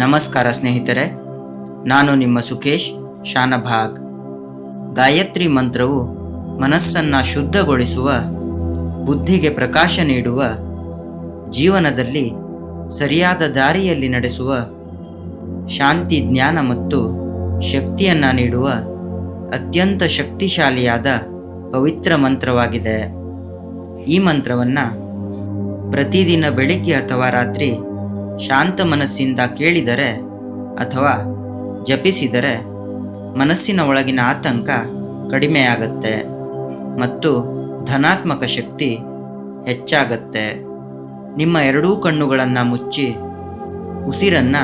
ನಮಸ್ಕಾರ ಸ್ನೇಹಿತರೆ, ನಾನು ನಿಮ್ಮ ಸುಖೇಶ್ ಶಾನಭಾಗ್. ಗಾಯತ್ರಿ ಮಂತ್ರವು ಮನಸ್ಸನ್ನು ಶುದ್ಧಗೊಳಿಸುವ, ಬುದ್ಧಿಗೆ ಪ್ರಕಾಶ ನೀಡುವ, ಜೀವನದಲ್ಲಿ ಸರಿಯಾದ ದಾರಿಯಲ್ಲಿ ನಡೆಸುವ, ಶಾಂತಿ, ಜ್ಞಾನ ಮತ್ತು ಶಕ್ತಿಯನ್ನು ನೀಡುವ ಅತ್ಯಂತ ಶಕ್ತಿಶಾಲಿಯಾದ ಪವಿತ್ರ ಮಂತ್ರವಾಗಿದೆ. ಈ ಮಂತ್ರವನ್ನು ಪ್ರತಿದಿನ ಬೆಳಿಗ್ಗೆ ಅಥವಾ ರಾತ್ರಿ ಶಾಂತ ಮನಸ್ಸಿಂದ ಕೇಳಿದರೆ ಅಥವಾ ಜಪಿಸಿದರೆ ಮನಸ್ಸಿನ ಒಳಗಿನ ಆತಂಕ ಕಡಿಮೆಯಾಗತ್ತೆ ಮತ್ತು ಧನಾತ್ಮಕ ಶಕ್ತಿ ಹೆಚ್ಚಾಗತ್ತೆ. ನಿಮ್ಮ ಎರಡೂ ಕಣ್ಣುಗಳನ್ನು ಮುಚ್ಚಿ ಉಸಿರನ್ನು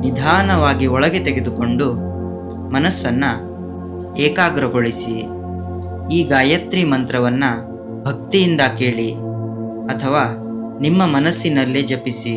ನಿಧಾನವಾಗಿ ಒಳಗೆ ತೆಗೆದುಕೊಂಡು ಮನಸ್ಸನ್ನು ಏಕಾಗ್ರಗೊಳಿಸಿ. ಈ ಗಾಯತ್ರಿ ಮಂತ್ರವನ್ನು ಭಕ್ತಿಯಿಂದ ಕೇಳಿ ಅಥವಾ ನಿಮ್ಮ ಮನಸ್ಸಿನಲ್ಲೇ ಜಪಿಸಿ.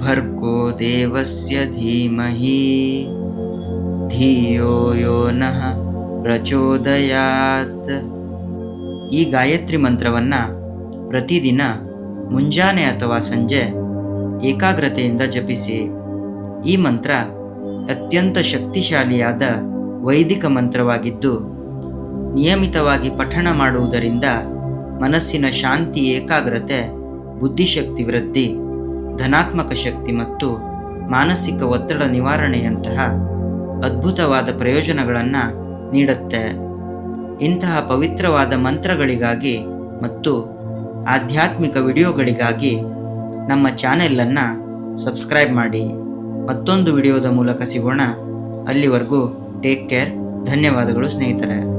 ಭರ್ಗೋ ದೇವಸ್ಯ ಧೀಮಹಿ ಧಿಯೋ ಯೋ ನಃ ಪ್ರಚೋದಯಾತ್ ಈ ಗಾಯತ್ರಿ ಮಂತ್ರವನ್ನು ಪ್ರತಿದಿನ ಮುಂಜಾನೆ ಅಥವಾ ಸಂಜೆ ಏಕಾಗ್ರತೆಯಿಂದ ಜಪಿಸಿ. ಈ ಮಂತ್ರ ಅತ್ಯಂತ ಶಕ್ತಿಶಾಲಿಯಾದ ವೈದಿಕ ಮಂತ್ರವಾಗಿದ್ದು, ನಿಯಮಿತವಾಗಿ ಪಠಣ ಮಾಡುವುದರಿಂದ ಮನಸ್ಸಿನ ಶಾಂತಿ, ಏಕಾಗ್ರತೆ, ಬುದ್ಧಿಶಕ್ತಿ ವೃದ್ಧಿ ಧನಾತ್ಮಕ ಶಕ್ತಿ ಮತ್ತು ಮಾನಸಿಕ ಒತ್ತಡ ನಿವಾರಣೆಯಂತಹ ಅದ್ಭುತವಾದ ಪ್ರಯೋಜನಗಳನ್ನು ನೀಡುತ್ತೆ. ಇಂತಹ ಪವಿತ್ರವಾದ ಮಂತ್ರಗಳಿಗಾಗಿ ಮತ್ತು ಆಧ್ಯಾತ್ಮಿಕ ವಿಡಿಯೋಗಳಿಗಾಗಿ ನಮ್ಮ ಚಾನೆಲನ್ನು ಸಬ್ಸ್ಕ್ರೈಬ್ ಮಾಡಿ. ಮತ್ತೊಂದು ವಿಡಿಯೋದ ಮೂಲಕ ಸಿಗೋಣ. ಅಲ್ಲಿವರೆಗೂ ಟೇಕ್ ಕೇರ್. ಧನ್ಯವಾದಗಳು ಸ್ನೇಹಿತರೆ.